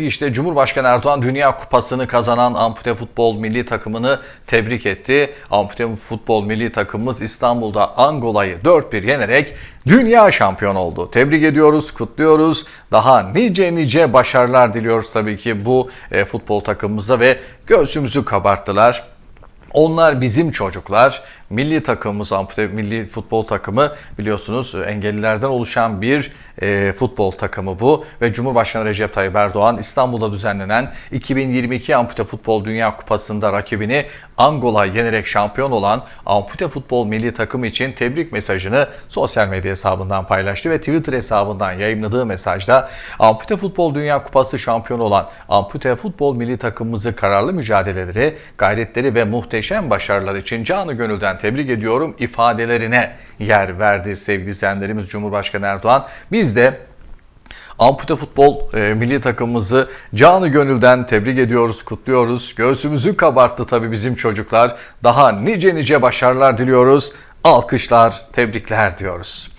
getirdik. İşte Cumhurbaşkanı Erdoğan Dünya Kupası'nı kazanan ampute futbol milli takımını tebrik etti. Ampute futbol milli takımımız İstanbul'da Angola'yı 4-1 yenerek dünya şampiyonu oldu. Tebrik ediyoruz, kutluyoruz. Daha nice nice başarılar diliyoruz tabii ki bu e, futbol takımımıza ve göğsümüzü kabarttılar. Onlar bizim çocuklar. Milli takımımız, ampute milli futbol takımı biliyorsunuz engellilerden oluşan bir e, futbol takımı bu. Ve Cumhurbaşkanı Recep Tayyip Erdoğan İstanbul'da düzenlenen 2022 Ampute Futbol Dünya Kupası'nda rakibini Angola yenerek şampiyon olan ampute futbol milli takımı için tebrik mesajını sosyal medya hesabından paylaştı ve Twitter hesabından yayınladığı mesajda ampute futbol dünya kupası şampiyonu olan ampute futbol milli takımımızı kararlı mücadeleleri, gayretleri ve muhteşem başarılar için canı gönülden tebrik ediyorum ifadelerine yer verdi sevgili izleyenlerimiz Cumhurbaşkanı Erdoğan. Biz de Ampute futbol e, milli takımımızı canı gönülden tebrik ediyoruz, kutluyoruz. Göğsümüzü kabarttı tabii bizim çocuklar. Daha nice nice başarılar diliyoruz. Alkışlar, tebrikler diyoruz.